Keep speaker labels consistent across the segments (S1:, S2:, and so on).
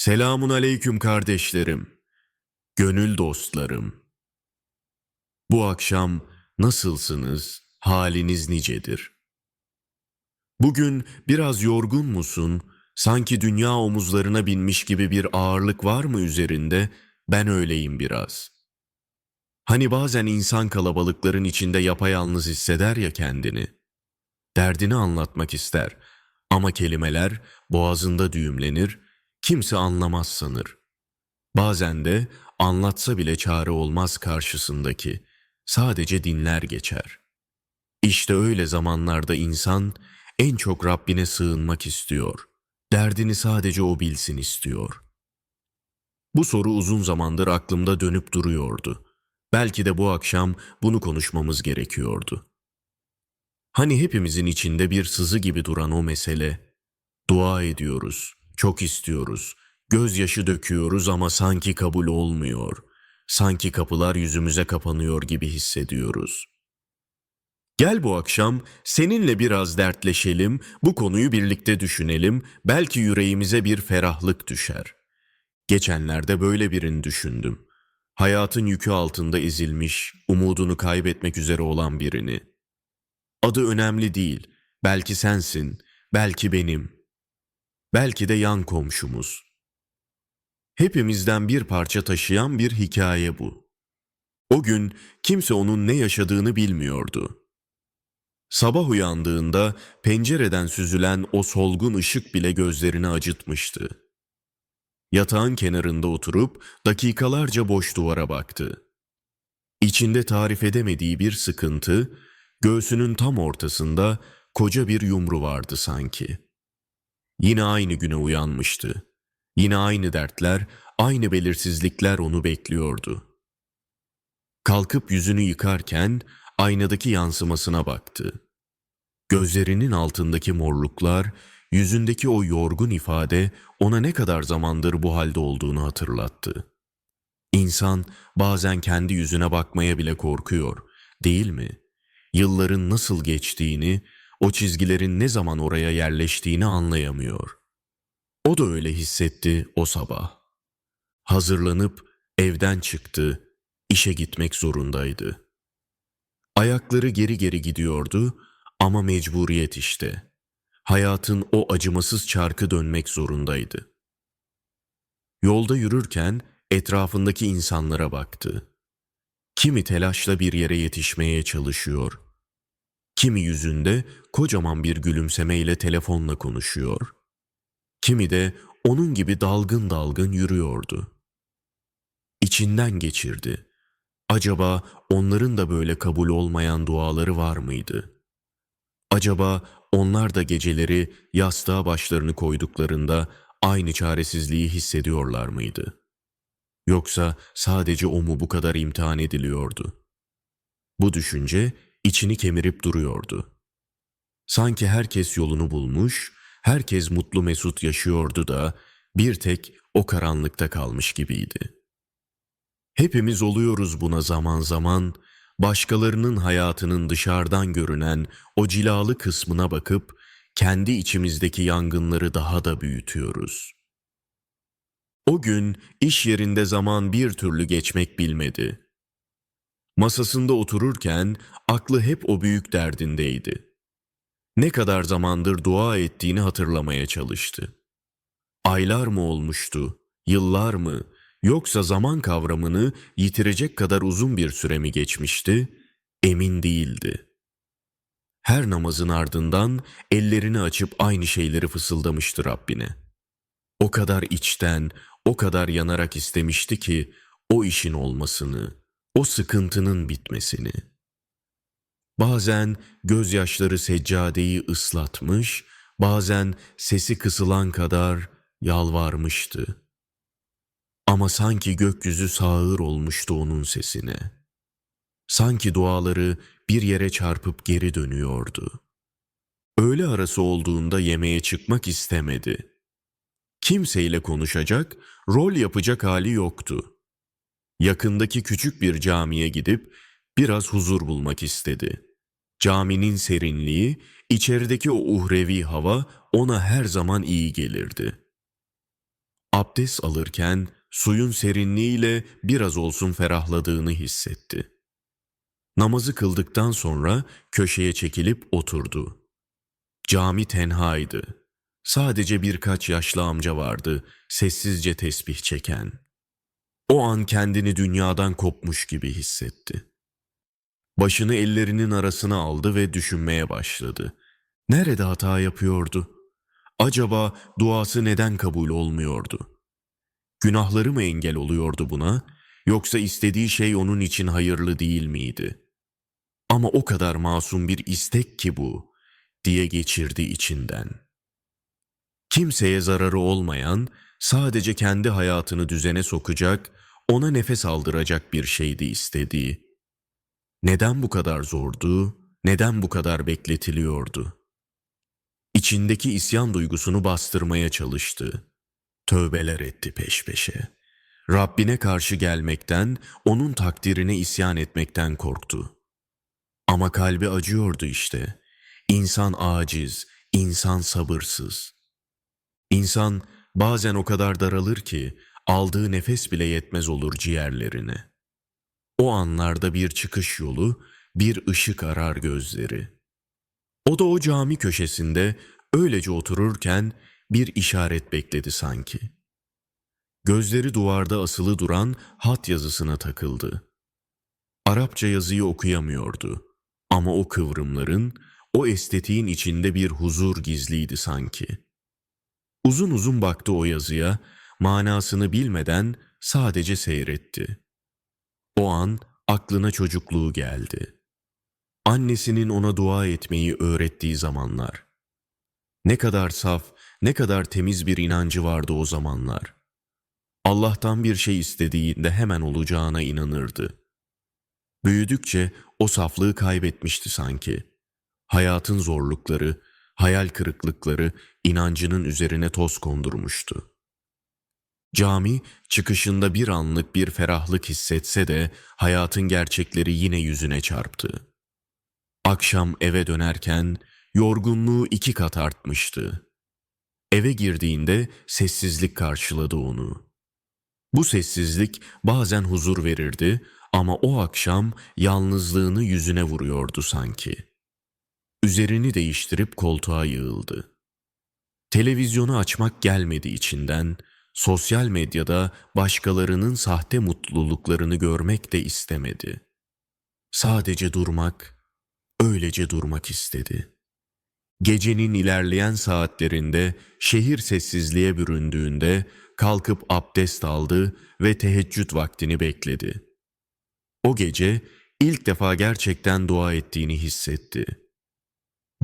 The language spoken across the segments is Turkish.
S1: Selamun aleyküm kardeşlerim, gönül dostlarım. Bu akşam nasılsınız, haliniz nicedir? Bugün biraz yorgun musun, sanki dünya omuzlarına binmiş gibi bir ağırlık var mı üzerinde, ben öyleyim biraz. Hani bazen insan kalabalıkların içinde yapayalnız hisseder ya kendini. Derdini anlatmak ister ama kelimeler boğazında düğümlenir, kimse anlamaz sanır. Bazen de anlatsa bile çare olmaz karşısındaki, sadece dinler geçer. İşte öyle zamanlarda insan en çok Rabbine sığınmak istiyor. Derdini sadece o bilsin istiyor. Bu soru uzun zamandır aklımda dönüp duruyordu. Belki de bu akşam bunu konuşmamız gerekiyordu. Hani hepimizin içinde bir sızı gibi duran o mesele, dua ediyoruz, çok istiyoruz, gözyaşı döküyoruz ama sanki kabul olmuyor. Sanki kapılar yüzümüze kapanıyor gibi hissediyoruz. Gel bu akşam seninle biraz dertleşelim, bu konuyu birlikte düşünelim, belki yüreğimize bir ferahlık düşer. Geçenlerde böyle birini düşündüm. Hayatın yükü altında ezilmiş, umudunu kaybetmek üzere olan birini. Adı önemli değil, belki sensin, belki benim, belki de yan komşumuz. Hepimizden bir parça taşıyan bir hikaye bu. O gün kimse onun ne yaşadığını bilmiyordu. Sabah uyandığında pencereden süzülen o solgun ışık bile gözlerini acıtmıştı. Yatağın kenarında oturup dakikalarca boş duvara baktı. İçinde tarif edemediği bir sıkıntı, göğsünün tam ortasında koca bir yumru vardı sanki. Yine aynı güne uyanmıştı. Yine aynı dertler, aynı belirsizlikler onu bekliyordu. Kalkıp yüzünü yıkarken aynadaki yansımasına baktı. Gözlerinin altındaki morluklar, yüzündeki o yorgun ifade ona ne kadar zamandır bu halde olduğunu hatırlattı. İnsan bazen kendi yüzüne bakmaya bile korkuyor, değil mi? Yılların nasıl geçtiğini, o çizgilerin ne zaman oraya yerleştiğini anlayamıyor. O da öyle hissetti o sabah. Hazırlanıp evden çıktı, işe gitmek zorundaydı. Ayakları geri geri gidiyordu ama mecburiyet işte. Hayatın o acımasız çarkı dönmek zorundaydı. Yolda yürürken etrafındaki insanlara baktı. Kimi telaşla bir yere yetişmeye çalışıyor. Kimi yüzünde kocaman bir gülümsemeyle telefonla konuşuyor. Kimi de onun gibi dalgın dalgın yürüyordu. İçinden geçirdi. Acaba onların da böyle kabul olmayan duaları var mıydı? Acaba onlar da geceleri yastığa başlarını koyduklarında aynı çaresizliği hissediyorlar mıydı? Yoksa sadece o mu bu kadar imtihan ediliyordu? Bu düşünce içini kemirip duruyordu. Sanki herkes yolunu bulmuş, herkes mutlu mesut yaşıyordu da bir tek o karanlıkta kalmış gibiydi. Hepimiz oluyoruz buna zaman zaman, başkalarının hayatının dışarıdan görünen o cilalı kısmına bakıp kendi içimizdeki yangınları daha da büyütüyoruz. O gün iş yerinde zaman bir türlü geçmek bilmedi. Masasında otururken aklı hep o büyük derdindeydi. Ne kadar zamandır dua ettiğini hatırlamaya çalıştı. Aylar mı olmuştu, yıllar mı, yoksa zaman kavramını yitirecek kadar uzun bir süre mi geçmişti, emin değildi. Her namazın ardından ellerini açıp aynı şeyleri fısıldamıştı Rabbine. O kadar içten, o kadar yanarak istemişti ki o işin olmasını, o sıkıntının bitmesini. Bazen gözyaşları seccadeyi ıslatmış, bazen sesi kısılan kadar yalvarmıştı. Ama sanki gökyüzü sağır olmuştu onun sesine. Sanki duaları bir yere çarpıp geri dönüyordu. Öğle arası olduğunda yemeğe çıkmak istemedi. Kimseyle konuşacak, rol yapacak hali yoktu. Yakındaki küçük bir camiye gidip biraz huzur bulmak istedi. Caminin serinliği, içerideki o uhrevi hava ona her zaman iyi gelirdi. Abdest alırken suyun serinliğiyle biraz olsun ferahladığını hissetti. Namazı kıldıktan sonra köşeye çekilip oturdu. Cami tenhaydı. Sadece birkaç yaşlı amca vardı, sessizce tesbih çeken. O an kendini dünyadan kopmuş gibi hissetti. Başını ellerinin arasına aldı ve düşünmeye başladı. Nerede hata yapıyordu? Acaba duası neden kabul olmuyordu? Günahları mı engel oluyordu buna, yoksa istediği şey onun için hayırlı değil miydi? Ama o kadar masum bir istek ki bu, diye geçirdi içinden. Kimseye zararı olmayan, sadece kendi hayatını düzene sokacak, ona nefes aldıracak bir şeydi istediği. Neden bu kadar zordu, neden bu kadar bekletiliyordu? İçindeki isyan duygusunu bastırmaya çalıştı. Tövbeler etti peş peşe. Rabbine karşı gelmekten, onun takdirine isyan etmekten korktu. Ama kalbi acıyordu işte. İnsan aciz, insan sabırsız. İnsan bazen o kadar daralır ki aldığı nefes bile yetmez olur ciğerlerine. O anlarda bir çıkış yolu, bir ışık arar gözleri. O da o cami köşesinde öylece otururken bir işaret bekledi sanki. Gözleri duvarda asılı duran hat yazısına takıldı. Arapça yazıyı okuyamıyordu ama o kıvrımların, o estetiğin içinde bir huzur gizliydi sanki. Uzun uzun baktı o yazıya, manasını bilmeden sadece seyretti. O an aklına çocukluğu geldi. Annesinin ona dua etmeyi öğrettiği zamanlar. Ne kadar saf, ne kadar temiz bir inancı vardı o zamanlar. Allah'tan bir şey istediğinde hemen olacağına inanırdı. Büyüdükçe o saflığı kaybetmişti sanki. Hayatın zorlukları, hayal kırıklıkları inancının üzerine toz kondurmuştu. Cami çıkışında bir anlık bir ferahlık hissetse de hayatın gerçekleri yine yüzüne çarptı. Akşam eve dönerken yorgunluğu iki kat artmıştı. Eve girdiğinde sessizlik karşıladı onu. Bu sessizlik bazen huzur verirdi ama o akşam yalnızlığını yüzüne vuruyordu sanki. Üzerini değiştirip koltuğa yığıldı. Televizyonu açmak gelmedi içinden, sosyal medyada başkalarının sahte mutluluklarını görmek de istemedi. Sadece durmak, öylece durmak istedi. Gecenin ilerleyen saatlerinde şehir sessizliğe büründüğünde kalkıp abdest aldı ve teheccüd vaktini bekledi. O gece ilk defa gerçekten dua ettiğini hissetti.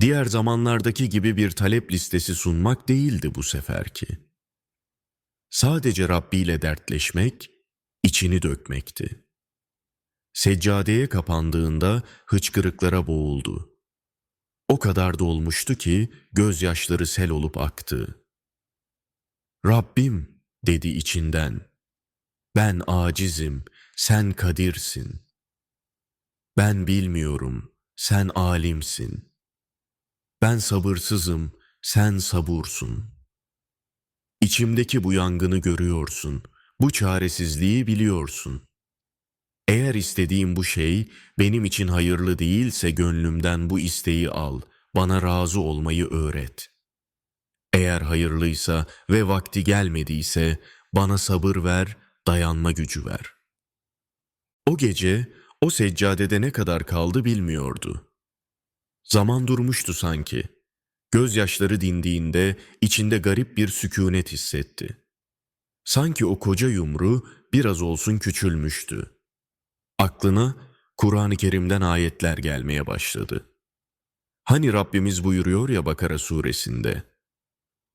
S1: Diğer zamanlardaki gibi bir talep listesi sunmak değildi bu seferki. Sadece Rabbi ile dertleşmek, içini dökmekti. Seccadeye kapandığında hıçkırıklara boğuldu. O kadar dolmuştu ki gözyaşları sel olup aktı. Rabbim dedi içinden. Ben acizim, sen kadirsin. Ben bilmiyorum, sen alimsin. Ben sabırsızım, sen sabursun. İçimdeki bu yangını görüyorsun, bu çaresizliği biliyorsun. Eğer istediğim bu şey benim için hayırlı değilse gönlümden bu isteği al, bana razı olmayı öğret. Eğer hayırlıysa ve vakti gelmediyse bana sabır ver, dayanma gücü ver. O gece o seccadede ne kadar kaldı bilmiyordu. Zaman durmuştu sanki. Gözyaşları dindiğinde içinde garip bir sükunet hissetti. Sanki o koca yumru biraz olsun küçülmüştü. Aklına Kur'an-ı Kerim'den ayetler gelmeye başladı. Hani Rabbimiz buyuruyor ya Bakara suresinde.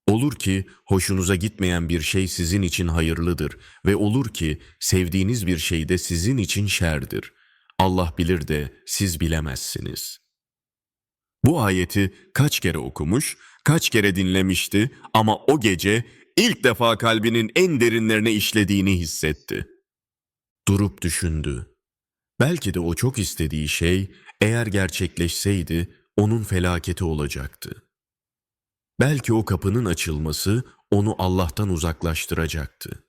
S1: Olur ki hoşunuza gitmeyen bir şey sizin için hayırlıdır ve olur ki sevdiğiniz bir şey de sizin için şerdir. Allah bilir de siz bilemezsiniz. Bu ayeti kaç kere okumuş, kaç kere dinlemişti ama o gece ilk defa kalbinin en derinlerine işlediğini hissetti. Durup düşündü. Belki de o çok istediği şey eğer gerçekleşseydi onun felaketi olacaktı. Belki o kapının açılması onu Allah'tan uzaklaştıracaktı.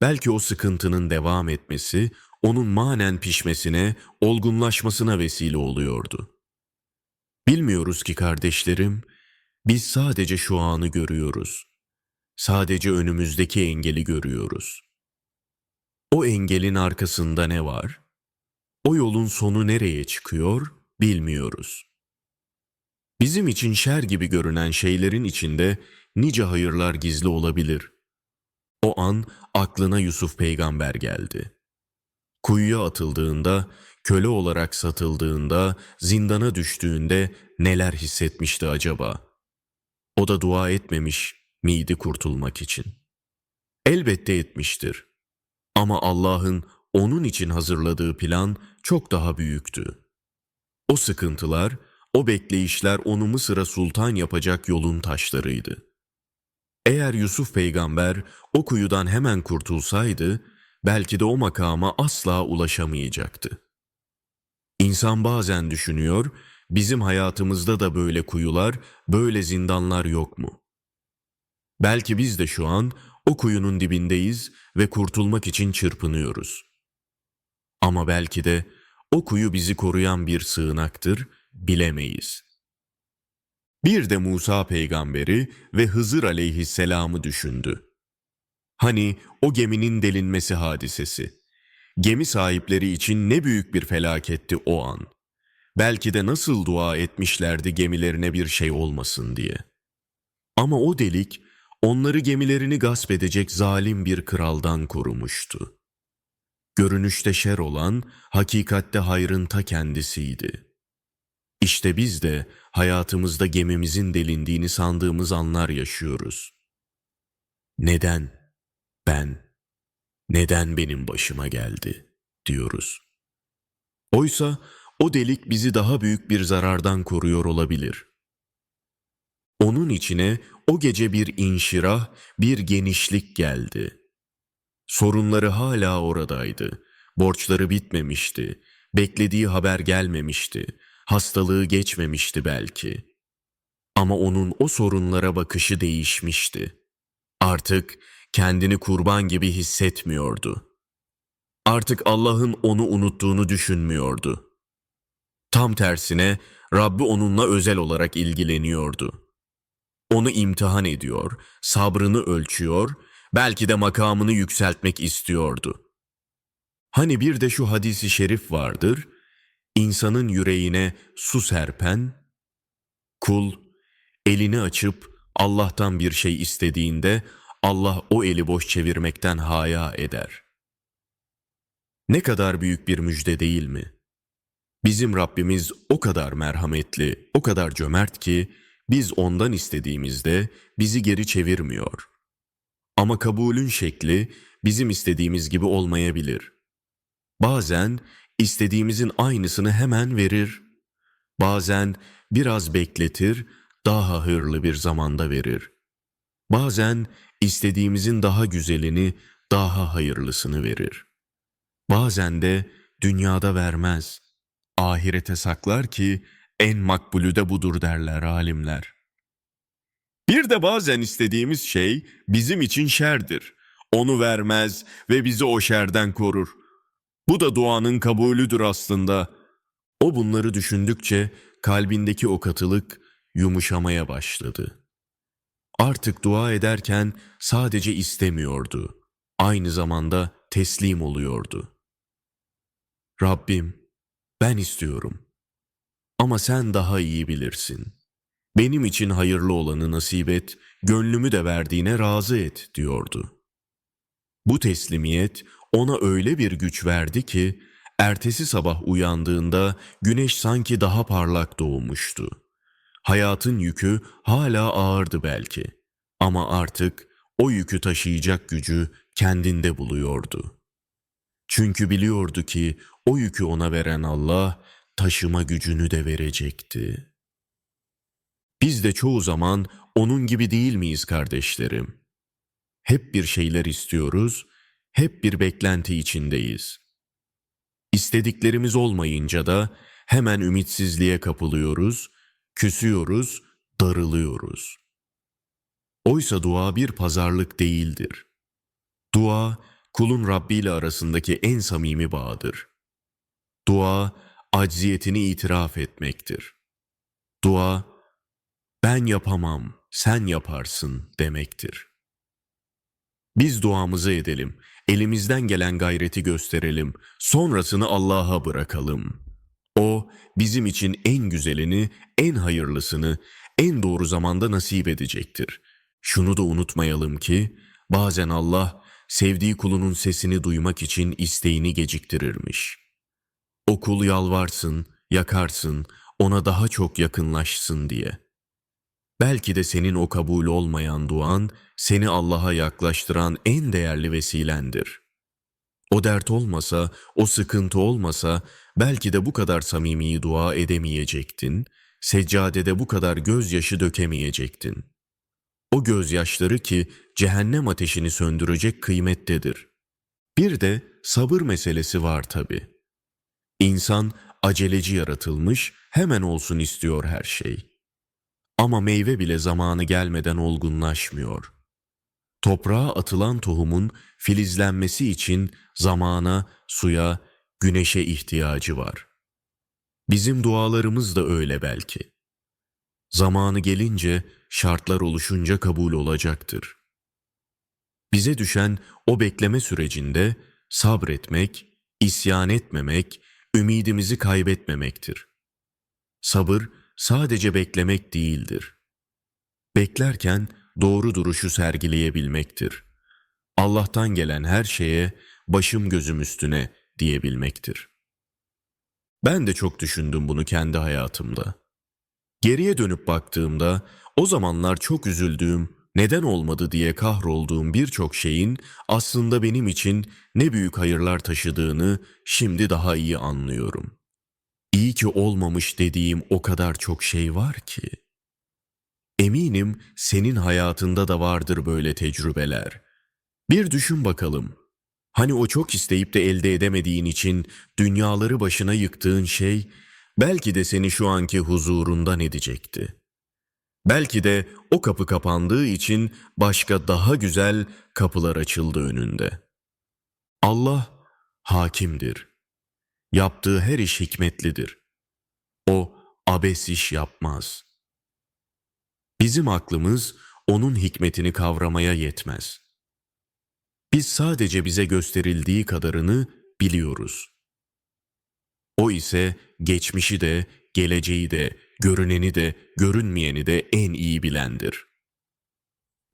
S1: Belki o sıkıntının devam etmesi, onun manen pişmesine, olgunlaşmasına vesile oluyordu. Bilmiyoruz ki kardeşlerim, biz sadece şu anı görüyoruz. Sadece önümüzdeki engeli görüyoruz. O engelin arkasında ne var? O yolun sonu nereye çıkıyor bilmiyoruz. Bizim için şer gibi görünen şeylerin içinde nice hayırlar gizli olabilir. O an aklına Yusuf peygamber geldi. Kuyuya atıldığında, köle olarak satıldığında, zindana düştüğünde neler hissetmişti acaba? O da dua etmemiş miydi kurtulmak için? Elbette etmiştir. Ama Allah'ın onun için hazırladığı plan çok daha büyüktü. O sıkıntılar, o bekleyişler onu Mısır'a sultan yapacak yolun taşlarıydı. Eğer Yusuf peygamber o kuyudan hemen kurtulsaydı, belki de o makama asla ulaşamayacaktı. İnsan bazen düşünüyor, bizim hayatımızda da böyle kuyular, böyle zindanlar yok mu? Belki biz de şu an o kuyunun dibindeyiz ve kurtulmak için çırpınıyoruz. Ama belki de o kuyu bizi koruyan bir sığınaktır, bilemeyiz. Bir de Musa peygamberi ve Hızır aleyhisselamı düşündü. Hani o geminin delinmesi hadisesi. Gemi sahipleri için ne büyük bir felaketti o an. Belki de nasıl dua etmişlerdi gemilerine bir şey olmasın diye. Ama o delik onları gemilerini gasp edecek zalim bir kraldan korumuştu. Görünüşte şer olan, hakikatte hayrın ta kendisiydi. İşte biz de hayatımızda gemimizin delindiğini sandığımız anlar yaşıyoruz. Neden? Ben. Neden benim başıma geldi? diyoruz. Oysa o delik bizi daha büyük bir zarardan koruyor olabilir. Onun içine o gece bir inşirah, bir genişlik geldi. Sorunları hala oradaydı. Borçları bitmemişti. Beklediği haber gelmemişti. Hastalığı geçmemişti belki. Ama onun o sorunlara bakışı değişmişti. Artık kendini kurban gibi hissetmiyordu. Artık Allah'ın onu unuttuğunu düşünmüyordu. Tam tersine Rabbi onunla özel olarak ilgileniyordu. Onu imtihan ediyor, sabrını ölçüyor, belki de makamını yükseltmek istiyordu. Hani bir de şu hadisi şerif vardır, insanın yüreğine su serpen, kul elini açıp Allah'tan bir şey istediğinde Allah o eli boş çevirmekten haya eder. Ne kadar büyük bir müjde değil mi? Bizim Rabbimiz o kadar merhametli, o kadar cömert ki biz ondan istediğimizde bizi geri çevirmiyor. Ama kabulün şekli bizim istediğimiz gibi olmayabilir. Bazen istediğimizin aynısını hemen verir. Bazen biraz bekletir, daha hırlı bir zamanda verir. Bazen istediğimizin daha güzelini, daha hayırlısını verir. Bazen de dünyada vermez. Ahirete saklar ki en makbulü de budur derler alimler. Bir de bazen istediğimiz şey bizim için şerdir. Onu vermez ve bizi o şerden korur. Bu da duanın kabulüdür aslında. O bunları düşündükçe kalbindeki o katılık yumuşamaya başladı. Artık dua ederken sadece istemiyordu. Aynı zamanda teslim oluyordu. Rabbim, ben istiyorum. Ama sen daha iyi bilirsin. Benim için hayırlı olanı nasip et, gönlümü de verdiğine razı et diyordu. Bu teslimiyet ona öyle bir güç verdi ki ertesi sabah uyandığında güneş sanki daha parlak doğmuştu. Hayatın yükü hala ağırdı belki ama artık o yükü taşıyacak gücü kendinde buluyordu. Çünkü biliyordu ki o yükü ona veren Allah taşıma gücünü de verecekti. Biz de çoğu zaman onun gibi değil miyiz kardeşlerim? Hep bir şeyler istiyoruz, hep bir beklenti içindeyiz. İstediklerimiz olmayınca da hemen ümitsizliğe kapılıyoruz, küsüyoruz, darılıyoruz. Oysa dua bir pazarlık değildir. Dua, kulun Rabbi ile arasındaki en samimi bağdır. Dua, acziyetini itiraf etmektir. Dua, ben yapamam, sen yaparsın demektir. Biz duamızı edelim, elimizden gelen gayreti gösterelim, sonrasını Allah'a bırakalım. O, bizim için en güzelini, en hayırlısını, en doğru zamanda nasip edecektir. Şunu da unutmayalım ki, bazen Allah, sevdiği kulunun sesini duymak için isteğini geciktirirmiş. O kul yalvarsın, yakarsın, ona daha çok yakınlaşsın diye. Belki de senin o kabul olmayan duan, seni Allah'a yaklaştıran en değerli vesilendir. O dert olmasa, o sıkıntı olmasa, belki de bu kadar samimi dua edemeyecektin, seccadede bu kadar gözyaşı dökemeyecektin. O gözyaşları ki cehennem ateşini söndürecek kıymettedir. Bir de sabır meselesi var tabi. İnsan aceleci yaratılmış, hemen olsun istiyor her şey. Ama meyve bile zamanı gelmeden olgunlaşmıyor. Toprağa atılan tohumun filizlenmesi için zamana, suya, güneşe ihtiyacı var. Bizim dualarımız da öyle belki. Zamanı gelince, şartlar oluşunca kabul olacaktır. Bize düşen o bekleme sürecinde sabretmek, isyan etmemek, ümidimizi kaybetmemektir. Sabır sadece beklemek değildir. Beklerken doğru duruşu sergileyebilmektir. Allah'tan gelen her şeye başım gözüm üstüne diyebilmektir. Ben de çok düşündüm bunu kendi hayatımda. Geriye dönüp baktığımda o zamanlar çok üzüldüğüm, neden olmadı diye kahrolduğum birçok şeyin aslında benim için ne büyük hayırlar taşıdığını şimdi daha iyi anlıyorum. İyi ki olmamış dediğim o kadar çok şey var ki. Eminim senin hayatında da vardır böyle tecrübeler. Bir düşün bakalım. Hani o çok isteyip de elde edemediğin için dünyaları başına yıktığın şey belki de seni şu anki huzurundan edecekti. Belki de o kapı kapandığı için başka daha güzel kapılar açıldı önünde. Allah hakimdir. Yaptığı her iş hikmetlidir. O abes iş yapmaz. Bizim aklımız onun hikmetini kavramaya yetmez. Biz sadece bize gösterildiği kadarını biliyoruz. O ise geçmişi de, geleceği de, görüneni de, görünmeyeni de en iyi bilendir.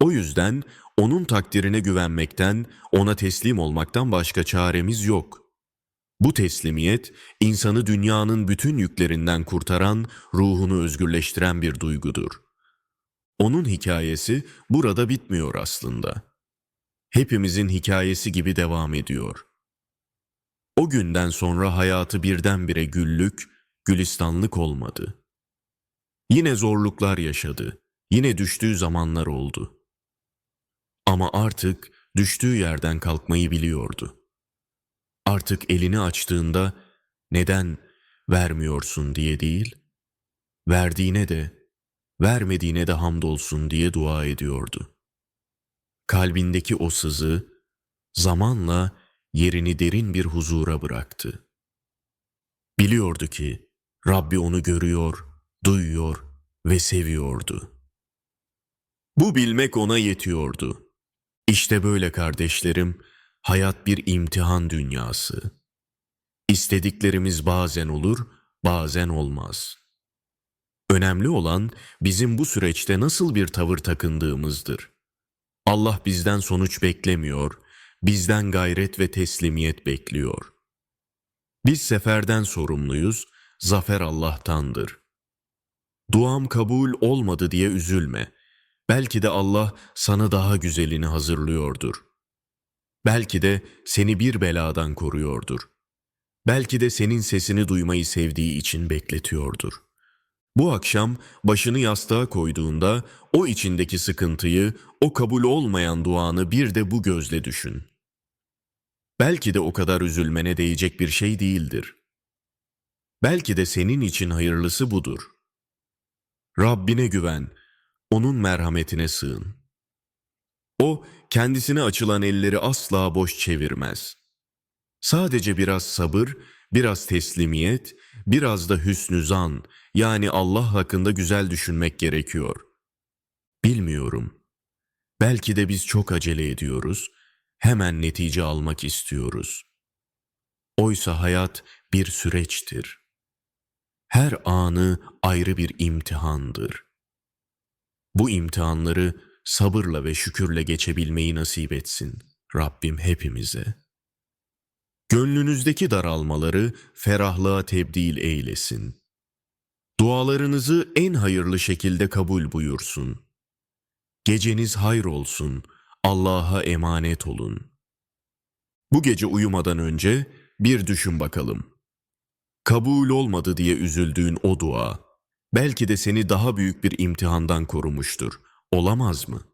S1: O yüzden onun takdirine güvenmekten, ona teslim olmaktan başka çaremiz yok. Bu teslimiyet, insanı dünyanın bütün yüklerinden kurtaran, ruhunu özgürleştiren bir duygudur. Onun hikayesi burada bitmiyor aslında. Hepimizin hikayesi gibi devam ediyor. O günden sonra hayatı birdenbire güllük, gülistanlık olmadı. Yine zorluklar yaşadı, yine düştüğü zamanlar oldu. Ama artık düştüğü yerden kalkmayı biliyordu. Artık elini açtığında neden vermiyorsun diye değil, verdiğine de, vermediğine de hamdolsun diye dua ediyordu. Kalbindeki o sızı zamanla yerini derin bir huzura bıraktı. Biliyordu ki Rabbi onu görüyor, duyuyor ve seviyordu. Bu bilmek ona yetiyordu. İşte böyle kardeşlerim, hayat bir imtihan dünyası. İstediklerimiz bazen olur, bazen olmaz. Önemli olan bizim bu süreçte nasıl bir tavır takındığımızdır. Allah bizden sonuç beklemiyor, bizden gayret ve teslimiyet bekliyor. Biz seferden sorumluyuz, zafer Allah'tandır. Duam kabul olmadı diye üzülme. Belki de Allah sana daha güzelini hazırlıyordur. Belki de seni bir beladan koruyordur. Belki de senin sesini duymayı sevdiği için bekletiyordur. Bu akşam başını yastığa koyduğunda o içindeki sıkıntıyı, o kabul olmayan duanı bir de bu gözle düşün. Belki de o kadar üzülmene değecek bir şey değildir. Belki de senin için hayırlısı budur. Rabbine güven, onun merhametine sığın. O kendisine açılan elleri asla boş çevirmez. Sadece biraz sabır, biraz teslimiyet, biraz da hüsnü zan yani Allah hakkında güzel düşünmek gerekiyor. Bilmiyorum. Belki de biz çok acele ediyoruz, hemen netice almak istiyoruz. Oysa hayat bir süreçtir. Her anı ayrı bir imtihandır. Bu imtihanları sabırla ve şükürle geçebilmeyi nasip etsin Rabbim hepimize. Gönlünüzdeki daralmaları ferahlığa tebdil eylesin. Dualarınızı en hayırlı şekilde kabul buyursun. Geceniz hayır olsun, Allah'a emanet olun. Bu gece uyumadan önce bir düşün bakalım. Kabul olmadı diye üzüldüğün o dua, belki de seni daha büyük bir imtihandan korumuştur. Olamaz mı?